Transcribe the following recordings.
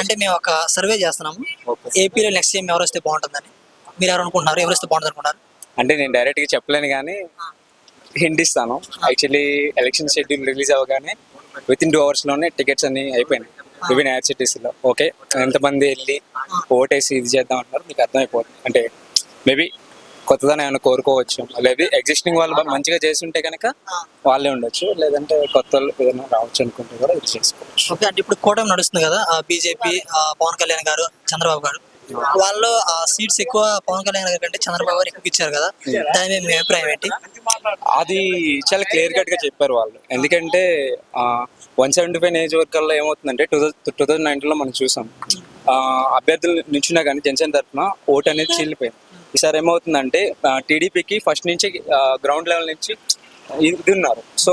అంటే మేము ఒక సర్వే చేస్తున్నాము. ఏపీలో నెక్స్ట్ సీఎం ఎవరు వస్తే బాగుంటుందని. మీరు ఎవరు అనుకుంటున్నారు? ఎవరు వస్తే బాగుంటుంది అనుకుంటున్నారు? అంటే నేను డైరెక్ట్గా చెప్పలేను కానీ హింట్ ఇస్తాను. యాక్చువల్లీ ఎలక్షన్ షెడ్యూల్ రిలీజ్ అవ్వగానే విత్ ఇన్ టూ అవర్స్లోనే టికెట్స్ అన్ని అయిపోయినాయి. వివిన్ ఎయిర్ సిటీస్లో ఓకే ఎంతమంది వెళ్ళి ఓటేసి ఇది చేద్దాం అంటారు మీకు అర్థమైపోతుంది. అంటే మేబీ కొత్తదాన్ని ఏమైనా కోరుకోవచ్చు? లేదా ఎగ్జిస్టింగ్ వాళ్ళు మంచిగా చేస్తుంటే కనుక వాళ్ళే ఉండొచ్చు లేదంటే కొత్త ఏదైనా రావచ్చు అనుకుంటే కూడా ఇది చేసుకోవచ్చు. ఓకే అంటే ఇప్పుడు కూటమి నడుస్తుంది కదా బీజేపీ పవన్ కళ్యాణ్ గారు చంద్రబాబు గారు. వాళ్ళు సీట్స్ ఎక్కువ పవన్ కళ్యాణ్ గారి కంటే చంద్రబాబు గారు ఎక్కువ ఇచ్చారు కదా దాని మీద మీ అభిప్రాయం ఏంటి? అది చాలా క్లియర్ కట్గా చెప్పారు వాళ్ళు. ఎందుకంటే వన్ సెవెంటీ ఫైవ్ ఏజ్ వర్గాల్లో ఏమవుతుందంటే టూ థౌసండ్ టూ థౌసండ్ నైన్టీన్లో మనం చూసాం. అభ్యర్థులు నుంచున్నా కానీ జనసేన తరఫున ఓట్ అనేది చీలిపోయింది. ఈసారి ఏమవుతుందంటే టీడీపీకి ఫస్ట్ నుంచి గ్రౌండ్ లెవెల్ నుంచి ఇది ఉన్నారు. సో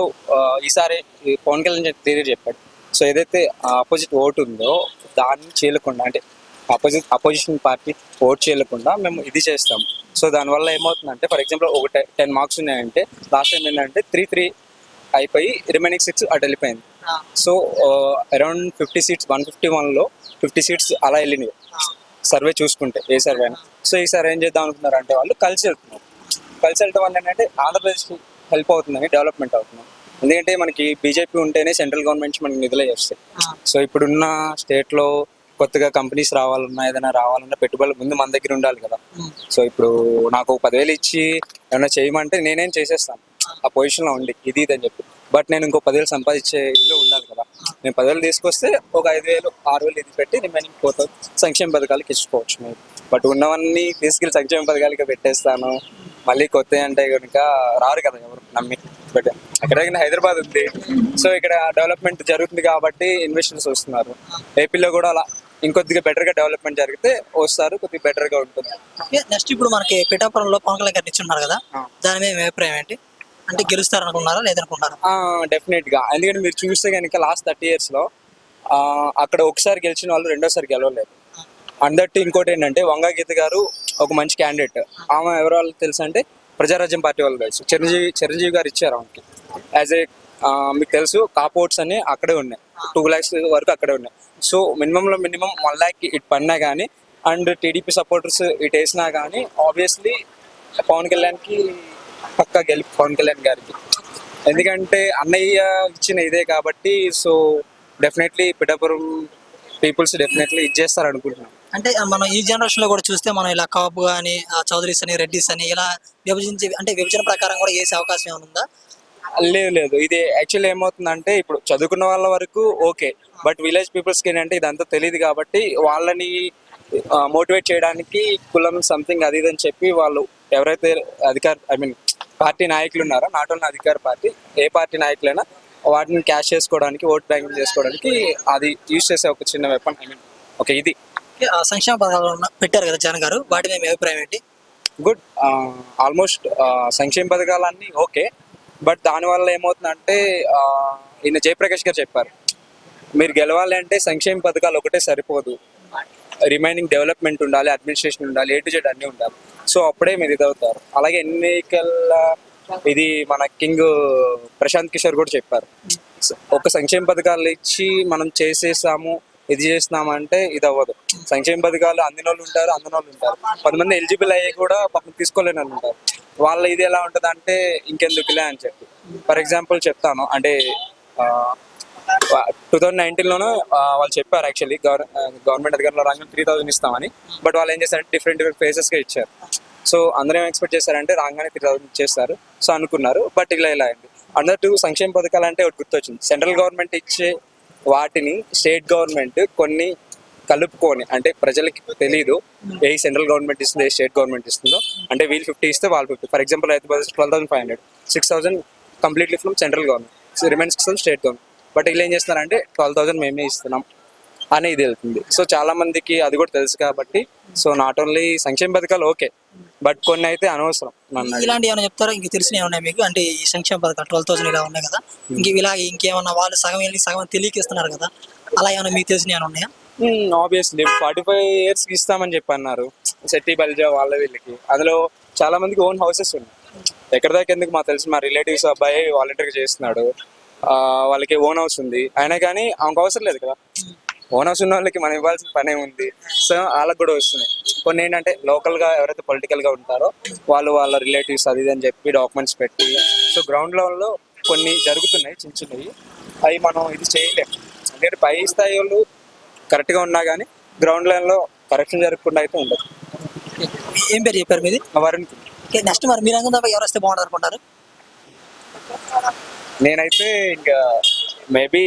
ఈసారి పవన్ కళ్యాణ్ క్లియర్ చెప్పాడు. సో ఏదైతే ఆపోజిట్ ఓటు ఉందో దాన్ని చీలకుండా అంటే అపోజిట్ అపోజిషన్ పార్టీ ఓట్ చేయకుండా మేము ఇది చేస్తాం. సో దానివల్ల ఏమవుతుందంటే ఫర్ ఎగ్జాంపుల్ ఒక టెన్ మార్క్స్ ఉన్నాయంటే లాస్ట్ టైం ఏంటంటే త్రీ త్రీ అయిపోయి రిమైనింగ్ సిక్స్ అటు వెళ్ళిపోయింది. So around fifty seats one fifty వన్లో ఫిఫ్టీ సీట్స్ అలా వెళ్ళినాయి. సర్వే చూసుకుంటే ఏ సర్వే అయినా. సో ఈసారి ఏం చేద్దాం అనుకున్నారు అంటే వాళ్ళు కలిసి వెళ్తున్నారు. కలిసి వెళ్ళటం వల్ల ఏంటంటే ఆంధ్రప్రదేశ్కి హెల్ప్ అవుతుందని డెవలప్మెంట్ అవుతుంది. ఎందుకంటే మనకి బీజేపీ ఉంటేనే సెంట్రల్ గవర్నమెంట్ మనకి నిధులు చేస్తాయి సో ఇప్పుడున్న స్టేట్లో కొత్తగా కంపెనీస్ రావాలన్నా ఏదైనా రావాలన్నా పెట్టుబడులు ముందు మన దగ్గర ఉండాలి కదా. సో ఇప్పుడు నాకు పదివేలు ఇచ్చి ఏమైనా చేయమంటే నేనేం చేసేస్తాను. ఆ. పొజిషన్లో ఉండి ఇది ఇది అని చెప్పి. బట్ నేను ఇంకో పదివేలు సంపాదించే ఇల్లు ఉండాలి కదా. నేను పదివేలు తీసుకొస్తే ఒక ఐదు వేలు ఆరు వేలు ఇది పెట్టి రిమైనింగ్ ఫోర్ సంక్షేమ పథకాలకి ఇచ్చుకోవచ్చు మేము బట్ ఉన్నవన్నీ తీసుకెళ్ళి సంక్షేమ పథకాలకి పెట్టేస్తాను. మళ్ళీ కొత్త అంటే కనుక రారు కదా ఎవరు నమ్మి. బట్ ఎక్కడైనా హైదరాబాద్ ఉంది. సో ఇక్కడ డెవలప్మెంట్ జరుగుతుంది కాబట్టి ఇన్వెస్టర్స్ వస్తున్నారు. ఏపీలో కూడా అలా ఇంకొద్దిగా better గా డెవలప్మెంట్ జరిగితే వస్తారు కొద్దిగా better గా ఉంటుంది. నెక్స్ట్ ఇప్పుడు మనకి పిఠాపురంలో పవన్ కళ్యాణ్ గారు నిల్చున్నారు కదా. దాని మీద అభిప్రాయం ఏంటి? అంటే గెలుస్తారు అనుకున్నారా లేదనుకుంటారా డెఫినెట్గా. ఎందుకంటే మీరు చూస్తే కనుక లాస్ట్ థర్టీ ఇయర్స్లో అక్కడ ఒకసారి గెలిచిన వాళ్ళు రెండోసారి గెలవలేదు. అందరికీ ఇంకోటి ఏంటంటే వంగా గీత గారు ఒక మంచి క్యాండిడేట్ ఆమె ఎవరు వాళ్ళు తెలుసు అంటే ప్రజారాజ్యం పార్టీ వాళ్ళు తెలుసు చిరంజీవి చిరంజీవి గారు ఇచ్చారు ఆమెకి. యాజ్ ఏ మీకు తెలుసు కాపోర్ట్స్ అని అక్కడే ఉన్నాయి. టూ ల్యాక్స్ వరకు అక్కడే ఉన్నాయి. సో మినిమం లో మినిమం వన్ ల్యాక్ ఇటు పడినా కానీ అండ్ టీడీపీ సపోర్టర్స్ ఇటు వేసినా కానీ ఆబ్వియస్లీ పవన్ కళ్యాణ్కి పక్కా గెలుపు పవన్ కళ్యాణ్ గారికి. ఎందుకంటే అన్నయ్య ఇచ్చిన ఇదే కాబట్టి so definitely Pithapuram peoples definitely ఇచ్చేస్తారు అనుకుంటున్నాను అంటే మనం ఈ జనరేషన్లో కూడా చూస్తే మనం ఇలా కాపు అని చౌదరీస్ అని రెడ్డిస్ అని ఇలా విభజించి అంటే విభజన ప్రకారం కూడా వేసే అవకాశం ఏమైనా ఉందా? లేదు లేదు. ఇది యాక్చువల్లీ ఏమవుతుందంటే ఇప్పుడు చదువుకున్న వాళ్ళ వరకు ఓకే. బట్ విలేజ్ పీపుల్స్కి ఏంటంటే ఇదంతా తెలియదు కాబట్టి వాళ్ళని మోటివేట్ చేయడానికి కులం సంథింగ్ అది ఇది అని చెప్పి వాళ్ళు ఎవరైతే అధికార ఐ మీన్ పార్టీ నాయకులు ఉన్నారో? నాట్ ఓన్లీ అధికార పార్టీ ఏ పార్టీ నాయకులైనా వాటిని క్యాష్ చేసుకోవడానికి ఓట్ బ్యాంకింగ్ చేసుకోవడానికి అది యూజ్ చేసే ఒక చిన్న వెపన్ ఐ మీన్ ఓకే ఇది. సంక్షేమ పథకాలు పెట్టారు కదా జగన్ గారు వాటి మీద మీ అభిప్రాయం ఏంటి? గుడ్. ఆల్మోస్ట్ సంక్షేమ పథకాలన్నీ ఓకే. బట్ దానివల్ల ఏమవుతుందంటే ఈయన జయప్రకాష్ గారు చెప్పారు మీరు గెలవాలి అంటే సంక్షేమ పథకాలు ఒకటే సరిపోదు. రిమైనింగ్ డెవలప్మెంట్ ఉండాలి అడ్మినిస్ట్రేషన్ ఉండాలి ఏ టు జెడ్ అన్నీ ఉండాలి. సో అప్పుడే మీరు ఇదవుతారు. అలాగే ఎన్నికల ఇది మన కింగ్ ప్రశాంత్ కిషోర్ కూడా చెప్పారు. ఒక సంక్షేమ పథకాలు ఇచ్చి మనం చేసేసాము ఇది చేస్తున్నామంటే ఇది అవ్వదు సంక్షేమ పథకాలు అందిన వాళ్ళు ఉంటారు అందిన వాళ్ళు ఉంటారు. కొంతమంది ఎలిజిబుల్ అయ్యి కూడా పాపం తీసుకోలేని వాళ్ళు ఉంటారు. వాళ్ళ ఇది ఎలా ఉంటుంది అంటే ఇంకెందుకులే అని చెప్పి. ఫర్ ఎగ్జాంపుల్ చెప్తాను. అంటే టూ థౌజండ్ నైన్టీన్లోనూ వాళ్ళు చెప్పారు యాక్చువల్లీ గవర్నమెంట్ అధికారులు రాగానే త్రీ థౌసండ్ ఇస్తామని బట్ వాళ్ళు ఏం చేశారంటే డిఫరెంట్ డిఫరెంట్ ఫేసెస్గా ఇచ్చారు. సో అందరూ ఏం ఎక్స్పెక్ట్ చేశారంటే రాగానే త్రీ థౌసండ్ ఇచ్చేస్తారు. సో అనుకున్నారు బట్ ఇలా ఇలా అయింది. అందరూ సంక్షేమ పథకాలు అంటే ఒకటి గుర్తొచ్చింది. సెంట్రల్ గవర్నమెంట్ ఇచ్చే వాటిని స్టేట్ గవర్నమెంట్ కొన్ని కలుపుకొని అంటే ప్రజలకి తెలియదు ఏ సెంట్రల్ గవర్నమెంట్ ఇస్తుందో ఏ స్టేట్ గవర్నమెంట్ ఇస్తుందో అంటే వీళ్ళు ఫిఫ్టీ ఇస్తే వాళ్ళు ఫిఫ్టీ ఫర్ ఎగ్జాంపుల్ అయితే twelve thousand five hundred six thousand completely from central government remains state government but వీళ్ళు ఏం చేస్తున్నారంటే ట్వెల్వ్ థౌసండ్ మేమే ఇస్తున్నాం అనేది వెళ్తుంది. సో చాలా మందికి అది కూడా తెలుసు కాబట్టి సో నాట్ ఓన్లీ సంక్షేమ పథకాలు ఓకే బట్ కొన్ని అయితే అనవసరం. ఇలాంటి ఏమైనా చెప్తారా? ఇంక తెలిసినవి ఉన్నాయి మీకు? అంటే ఈ సంక్షేమ పథకాలు ట్వెల్వ్ థౌసండ్ ఇలా ఉన్నాయి కదా. ఇంక ఇలా ఇంకేమన్నా వాళ్ళు సగం వెళ్ళి సగం తెలియక ఇస్తున్నారు కదా. అలా ఏమైనా మీకు తెలిసినవి ఏమైనా ఉన్నాయా? ఆబ్వియస్లీ ఫార్టీ ఫైవ్ ఇయర్స్ ఇస్తామని చెప్పి అన్నారు శెట్టి బల్జా వాళ్ళ వీళ్ళకి. అందులో చాలా మందికి ఓన్ హౌసెస్ ఉన్నాయి. ఎక్కడ దాకా ఎందుకు మాకు తెలిసి? మా రిలేటివ్స్ అబ్బాయి వాలంటీర్గా చేస్తున్నాడు. వాళ్ళకి ఓన్ హౌస్ ఉంది. అయినా కానీ ఆమెకు అవసరం లేదు కదా. ఓనర్స్ ఉన్న వాళ్ళకి మనం ఇవ్వాల్సిన పనే ఉంది. సో వాళ్ళకి కూడా వస్తున్నాయి. కొన్ని ఏంటంటే లోకల్గా ఎవరైతే పొలిటికల్గా ఉంటారో వాళ్ళు వాళ్ళ రిలేటివ్స్ అది ఇది అని చెప్పి డాక్యుమెంట్స్ పెట్టి సో గ్రౌండ్ లెవెల్లో కొన్ని జరుగుతున్నాయి చిన్న చిన్నవి. అవి మనం ఇది చేయలేము. ఎందుకంటే పై స్థాయి వాళ్ళు కరెక్ట్గా ఉన్నా కానీ గ్రౌండ్ లెవెల్లో కరెక్షన్ జరగకుండా అయితే ఉండదు. ఏం పేరు చెప్పారు మీది? వరుణ్ నెక్స్ట్ మరి మీరు ఎవరు వస్తే బాగుంటుంది అనుకుంటారు? నేనైతే ఇంకా మేబీ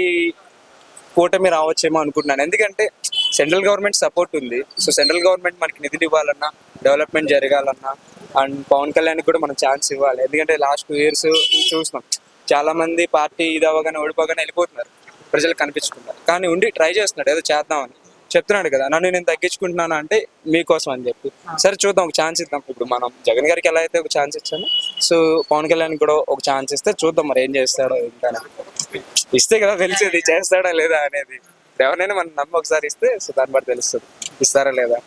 కూటమి రావచ్చేమో అనుకుంటున్నాను. ఎందుకంటే సెంట్రల్ గవర్నమెంట్ సపోర్ట్ ఉంది. సో సెంట్రల్ గవర్నమెంట్ మనకి నిధులు ఇవ్వాలన్నా డెవలప్మెంట్ జరగాలన్నా అండ్ పవన్ కళ్యాణ్ కూడా మనం ఛాన్స్ ఇవ్వాలి. ఎందుకంటే లాస్ట్ టూ ఇయర్స్ చూస్తున్నాం. చాలా మంది పార్టీ ఇది అవ్వగానే ఓడిపోగానే వెళ్ళిపోతున్నారు. ప్రజలకు కనిపించుకుంటారు కానీ ఉండి ట్రై చేస్తున్నాడు ఏదో చేద్దామని. చెప్తున్నాడు కదా నన్ను నేను తగ్గించుకుంటున్నాను అంటే మీకోసం అని చెప్పి. సరే చూద్దాం ఒక ఛాన్స్ ఇద్దాం. ఇప్పుడు మనం జగన్ గారికి ఎలా అయితే ఒక ఛాన్స్ ఇచ్చామో సో పవన్ కళ్యాణ్ కూడా ఒక ఛాన్స్ ఇస్తే చూద్దాం మరి ఏం చేస్తాడో ఇంకా ఇస్తే కదా తెలిసేది చేస్తాడా లేదా అనేది. ఎవరినైనా మనం నమ్మి ఒకసారి ఇస్తే సో దాన్ని బట్టి తెలుస్తుంది. ఇస్తారా లేదా?